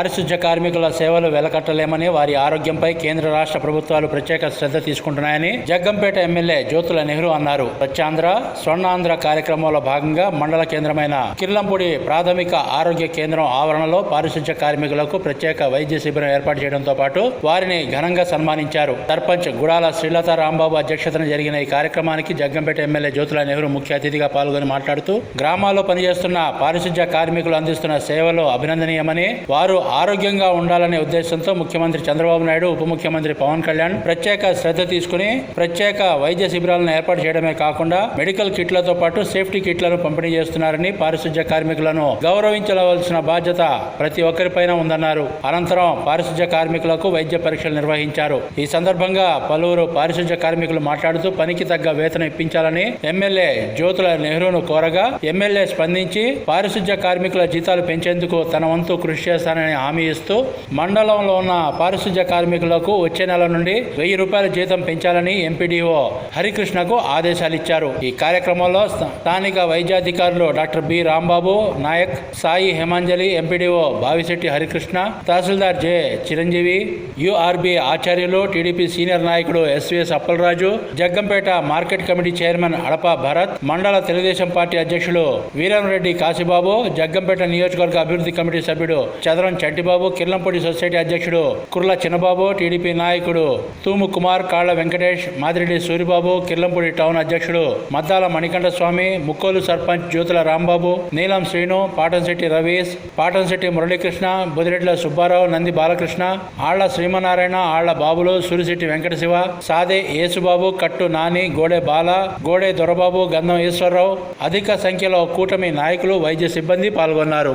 పారిశుధ్య కార్మికుల సేవలు వెలకట్టలేమని వారి ఆరోగ్యంపై కేంద్ర రాష్ట్ర ప్రభుత్వాలు ప్రత్యేక శ్రద్ధ తీసుకుంటున్నాయని జగ్గంపేట ఎమ్మెల్యే జ్యోతుల నెహ్రూ అన్నారు. స్వచ్ఛాంధ్ర స్వర్ణాంధ్ర కార్యక్రమంలో భాగంగా మండల కేంద్రమైన కిర్లంపూడి ప్రాథమిక ఆరోగ్య కేంద్రం ఆవరణలో పారిశుధ్య కార్మికులకు ప్రత్యేక వైద్య శిబిరం ఏర్పాటు చేయడంతో పాటు వారిని ఘనంగా సన్మానించారు. సర్పంచ్ గుడాల శ్రీలత రాంబాబు అధ్యక్షతన జరిగిన ఈ కార్యక్రమానికి జగ్గంపేట ఎమ్మెల్యే జ్యోతుల నెహ్రూ ముఖ్య అతిథిగా పాల్గొని మాట్లాడుతూ గ్రామాల్లో పనిచేస్తున్న పారిశుధ్య కార్మికులు అందిస్తున్న సేవలు అభినందనీయమని వారు ఆరోగ్యంగా ఉండాలనే ఉద్దేశంతో ముఖ్యమంత్రి చంద్రబాబు నాయుడు ఉప ముఖ్యమంత్రి పవన్ కళ్యాణ్ ప్రత్యేక శ్రద్ధ తీసుకుని ప్రత్యేక వైద్య శిబిరాలను ఏర్పాటు చేయడమే కాకుండా మెడికల్ కిట్లతో పాటు సేఫ్టీ కిట్లను పంపిణీ చేస్తున్నారని పారిశుధ్య కార్మికులను గౌరవించవలసిన బాధ్యత ప్రతి ఒక్కరిపైన ఉందన్నారు. అనంతరం పారిశుధ్య కార్మికులకు వైద్య పరీక్షలు నిర్వహించారు. ఈ సందర్భంగా పలువురు పారిశుధ్య కార్మికులు మాట్లాడుతూ పనికి తగ్గ వేతనం ఇప్పించాలని ఎమ్మెల్యే జ్యోతుల నెహ్రూను కోరగా ఎమ్మెల్యే స్పందించి పారిశుధ్య కార్మికుల జీతాలు పెంచేందుకు తన వంతు కృషి చేస్తానని హామీ ఇస్తూ మండలంలో ఉన్న పారిశుధ్య కార్మికులకు వచ్చే నెల నుండి వెయ్యి రూపాయల జీతం పెంచాలని ఎంపీడీఓ హరికృష్ణకు ఆదేశాలు ఇచ్చారు. ఈ కార్యక్రమంలో స్థానిక వైద్యాధికారులు doctor B Rambabu Naik Sai Hemanjali MPDO Bhavisetti Harikrishna తహసీల్దార్ J Chiranjeevi URB Acharyulu TDP senior నాయకుడు SVS Appalaraju Jaggampeta market committee chairman Adapa Bharat మండల తెలుగుదేశం పార్టీ అధ్యక్షులు వీరంరెడ్డి కాశీబాబు జగ్గంపేట నియోజకవర్గ అభివృద్ధి కమిటీ సభ్యుడు చదరం చంటిబాబు కిర్లంపూడి సొసైటీ అధ్యక్షుడు కుర్ల చిన్నబాబు టీడీపీ నాయకుడు తూము కుమార్ కాళ్ళ వెంకటేష్ మాదిరెడ్డి సూరిబాబు కిర్లంపూడి టౌన్ అధ్యక్షుడు మద్దాల మణికంఠ స్వామి ముక్కోలు సర్పంచ్ జ్యోతుల రాంబాబు నీలం శ్రీను పాటంశెట్టి రవీష్ పాటంశెట్టి మురళీకృష్ణ బుదిరెడ్ల సుబ్బారావు నంది బాలకృష్ణ ఆళ్ళ శ్రీమనారాయణ ఆళ్ళ బాబులు సూరిశెట్టి వెంకటశివ సాదే యేసుబాబు కట్టు నాని గోడే బాల గోడె దొరబాబు గంధం ఈశ్వరరావు అధిక సంఖ్యలో కూటమి నాయకులు వైద్య సిబ్బంది పాల్గొన్నారు.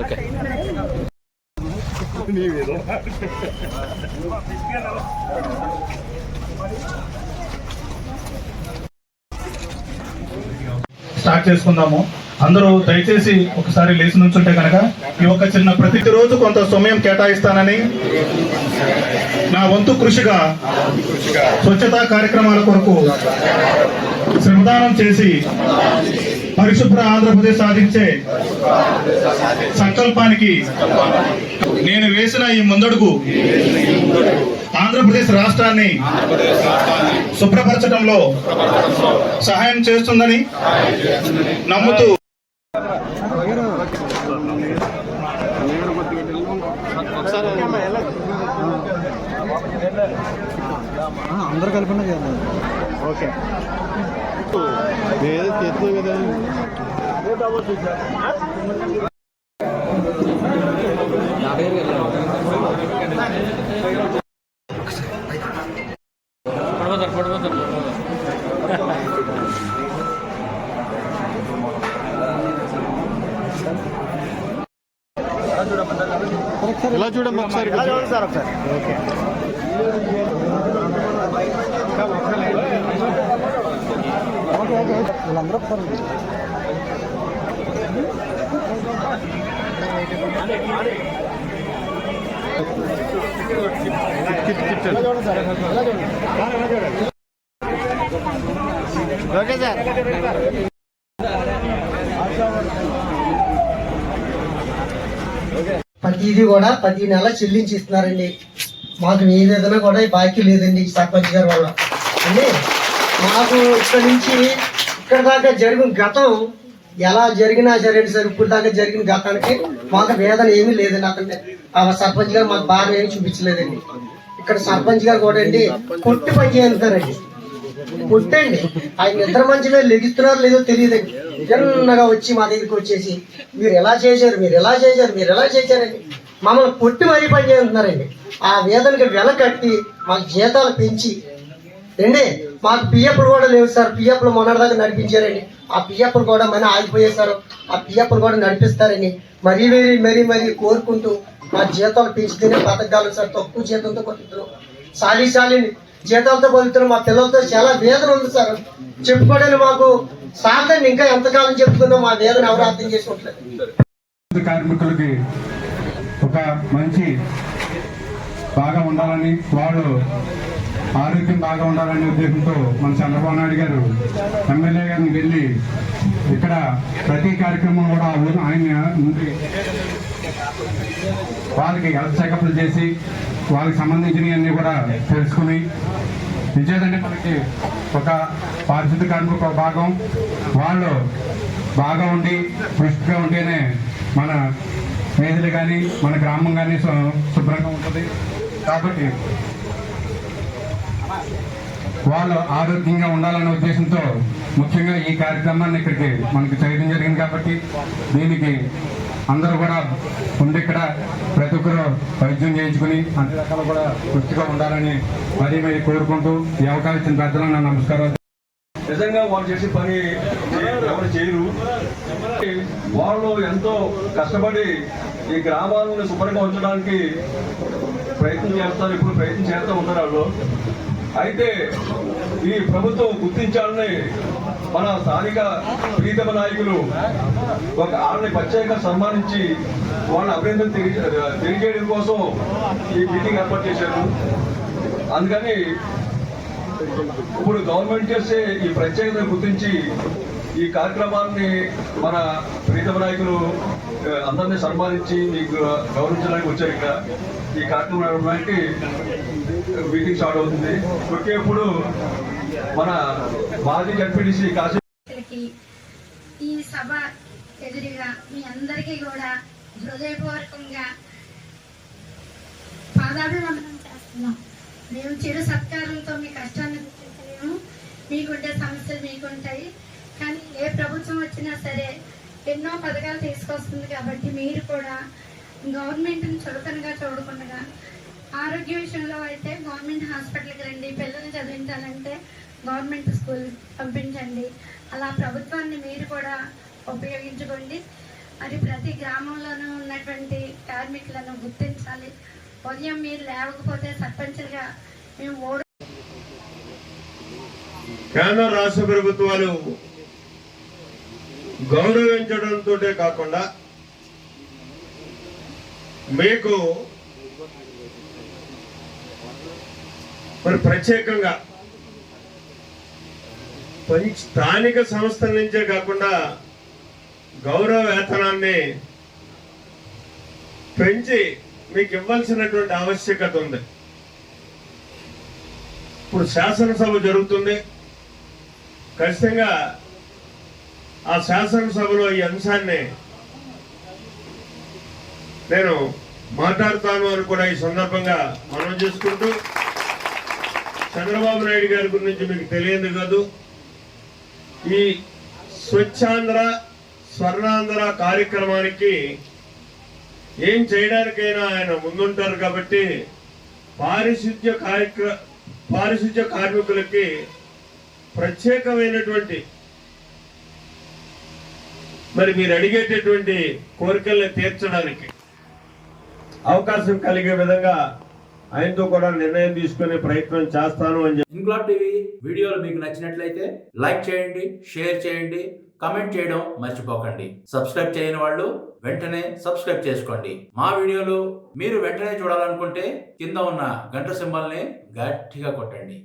ఓకే. స్టార్ట్ చేసుకుందాము. అందరూ దయచేసి ఒకసారి లేచి నుంచుంటే కనుక ఈ ఒక చిన్న ప్రతి రోజు కొంత సమయం కేటాయిస్తానని నా వంతు కృషిగా స్వచ్ఛతా కార్యక్రమాల కొరకు శ్రమదానం చేసి పరిశుభ్ర ఆంధ్రప్రదేశ్ సాధించే సంకల్పానికి నేను వేసిన ఈ ముందడుగు ఆంధ్రప్రదేశ్ రాష్ట్రాన్ని శుభ్రపరచడంలో సహాయం చేస్తుందని నమ్ముతూ అందరు కలిపి చేద్దాం ఓకే చేస్తున్నాం కదా పడిపోతారు పడిపోతారు ఇలా సార్ ఒకసారి? ఓకే. వీళ్ళందరూ ఒకసారి ఓకే సార్ ప్రతిదీ కూడా ప్రతి నెల చెల్లించి ఇస్తున్నారండి మాకు ఏదైనా కూడా ఈ బాకీ లేదండి సర్పంచ్ గారి వల్ల. అండి? మాకు ఇక్కడ నుంచి ఇక్కడ దాకా జరిగిన గతం ఎలా జరిగినా సరే సార్ ఇప్పుడు దాకా జరిగిన గతానికి మాకు వేదన ఏమీ లేదండి అక్కడ ఆ సర్పంచ్ గారు మాకు బాధ ఏమి చూపించలేదండి. ఇక్కడ సర్పంచ్ గారు కూడా అండి కొట్టి పని చేస్తారండి కొట్టండి. ఆయన నిద్ర మంచిగా లెగిస్తున్నారో లేదో తెలియదండి. జన్నగా వచ్చి మా దగ్గరికి వచ్చేసి మీరు ఎలా చేశారు? మీరు ఎలా చేశారు? మీరు ఎలా చేశారండి? మమ్మల్ని కొట్టి మరీ పని చేస్తున్నారండి ఆ వేదనకి వెల కట్టి మాకు జీతాలు పెంచి ఏండి మాకు పిఎఫ్లు కూడా లేవు సార్. పిఎఫ్లు మొన్నటిదాకా నడిపించారని ఆ పిఎఫ్లు కూడా మన ఆగిపోయేసారు ఆ పిఎఫ్లు కూడా నడిపిస్తారని మరీ మరీ మరీ మరీ కోరుకుంటూ మా జీతాలు పెంచితేనే బతకగలం సార్. తక్కువ జీతంతో కొట్టుతున్నాం సాలి సాలిని జీతాలతో బతుకుతున్నాం. మా పిల్లలతో చాలా వేదన ఉంది సార్. చెప్పుకోవడానికి మాకు సాధన ఇంకా ఎంతకాలం చెప్తున్నాం మా వేదన ఎవరు అర్థం చేసుకోవట్లేదు. కార్మికులకి ఒక మంచి బాగా ఉండాలని వాళ్ళు ఆరోగ్యం బాగా ఉండాలనే ఉద్దేశంతో మన చంద్రబాబు నాయుడు గారు ఎమ్మెల్యే గారిని వెళ్ళి ఇక్కడ ప్రతి కార్యక్రమం కూడా ఆయన నుండి వాళ్ళకి హెల్త్ చెకప్లు చేసి వాళ్ళకి సంబంధించినవన్నీ కూడా తెలుసుకుని నిజేదంటే మనకి ఒక పారిశుద్ధ కార్మిక ఒక భాగం. వాళ్ళు బాగా ఉండి పుష్టిగా ఉంటేనే మన వీధులు కానీ మన గ్రామం కానీ శుభ్రంగా ఉంటుంది. కాబట్టి వాళ్ళు ఆరోగ్యంగా ఉండాలనే ఉద్దేశంతో ముఖ్యంగా ఈ కార్యక్రమాన్ని ఇక్కడికి మనకి చేయడం జరిగింది కాబట్టి దీనికి అందరూ కూడా ఉండి ఇక్కడ ప్రతి ఒక్కరు వైద్యం చేయించుకుని అన్ని రకాలు కూడా పుష్టిగా ఉండాలని మరీ మరి కోరుకుంటూ ఈ అవకాశం ఇచ్చిన నా నిజంగా వాళ్ళు చేసే పని ఎవరు చేయరు. వాళ్ళు ఎంతో కష్టపడి ఈ గ్రామాలను శుభ్రంగా ఉంచడానికి ప్రయత్నం చేస్తారు ఇప్పుడు ప్రయత్నం చేస్తూ ఉంటారు వాళ్ళు. అయితే ఈ ప్రభుత్వం గుర్తించాలని మన స్థానిక ప్రీతమ నాయకులు ఒక ఆళ్ళని ప్రత్యేకంగా సన్మానించి వాళ్ళ అభినందన తెలియజేయడం కోసం ఈ మీటింగ్ ఏర్పాటు చేశారు. అందుకని ఇప్పుడు గవర్నమెంట్ చేసే ఈ ప్రత్యేకతను గుర్తించి ఈ కార్యక్రమాన్ని మన ప్రీతమ నాయకులు అందరినీ సన్మానించి మీకు గౌరవించడానికి వచ్చారు ఇక్కడ. ఈ కార్యక్రమం నడపడానికి మీటింగ్ స్టార్ట్ అవుతుంది. ఓకే ఇప్పుడు మన మాజీ జడ్పీటీసీ కాశీ ఈ సభ ఎదురుగా మీ అందరికీ కూడా హృదయపూర్వకంగా పాదాభివందనం చేస్తున్నాం. మేము చిరు సత్కారంతో మీ కష్టాన్ని గుర్తించలేము మీకుండే సమస్యలు మీకుంటాయి. కానీ ఏ ప్రభుత్వం వచ్చినా సరే ఎన్నో పథకాలు తీసుకొస్తుంది కాబట్టి మీరు కూడా గవర్నమెంట్ని చులకనగా చూడకుండా ఆరోగ్య విషయంలో అయితే గవర్నమెంట్ హాస్పిటల్కి రండి పిల్లల్ని చదివించాలంటే గవర్నమెంట్ స్కూల్ పంపించండి. అలా ప్రభుత్వాన్ని మీరు కూడా ఉపయోగించుకోండి. మరి ప్రతి గ్రామంలోనూ ఉన్నటువంటి కార్మికులను గుర్తించాలి. ఉదయం మీరు లేవకపోతే సర్పంచ్గా మేము ఓడి కేంద్ర రాష్ట్ర ప్రభుత్వాలు గౌరవించడంతో కాకుండా మీకు మరి ప్రత్యేకంగా స్థానిక సంస్థల నుంచే కాకుండా గౌరవ వేతనాన్ని పెంచి మీకు ఇవ్వాల్సినటువంటి ఆవశ్యకత ఉంది. ఇప్పుడు శాసనసభ జరుగుతుంది. ఖచ్చితంగా ఆ శాసనసభలో ఈ అంశాన్ని నేను మాట్లాడతాను అని కూడా ఈ సందర్భంగా మనం చేసుకుంటూ చంద్రబాబు నాయుడు గారి గురించి మీకు తెలియదు కాదు. ఈ స్వచ్ఛాంధ్ర స్వర్ణాంధ్ర కార్యక్రమానికి ఏం చేయడానికైనా ఆయన ముందుంటారు కాబట్టి పారిశుద్ధ్య కార్యక్ర పారిశుద్ధ్య కార్మికులకి ప్రత్యేకమైనటువంటి మరి మీరు అడిగేటటువంటి కోరికల్ని తీర్చడానికి అవకాశం కలిగే విధంగా ఆయనతో కూడా నిర్ణయం తీసుకునే ప్రయత్నం చేస్తాను అని చెప్పి ఇంక్లాబ్ టీవీ వీడియోలు మీకు నచ్చినట్లయితే లైక్ చేయండి షేర్ చేయండి కమెంట్ చేయడం మర్చిపోకండి. సబ్స్క్రైబ్ చేయని వాళ్ళు వెంటనే సబ్స్క్రైబ్ చేసుకోండి. మా వీడియోలు మీరు వెంటనే చూడాలనుకుంటే కింద ఉన్న గంట సింబల్ని గట్టిగా కొట్టండి.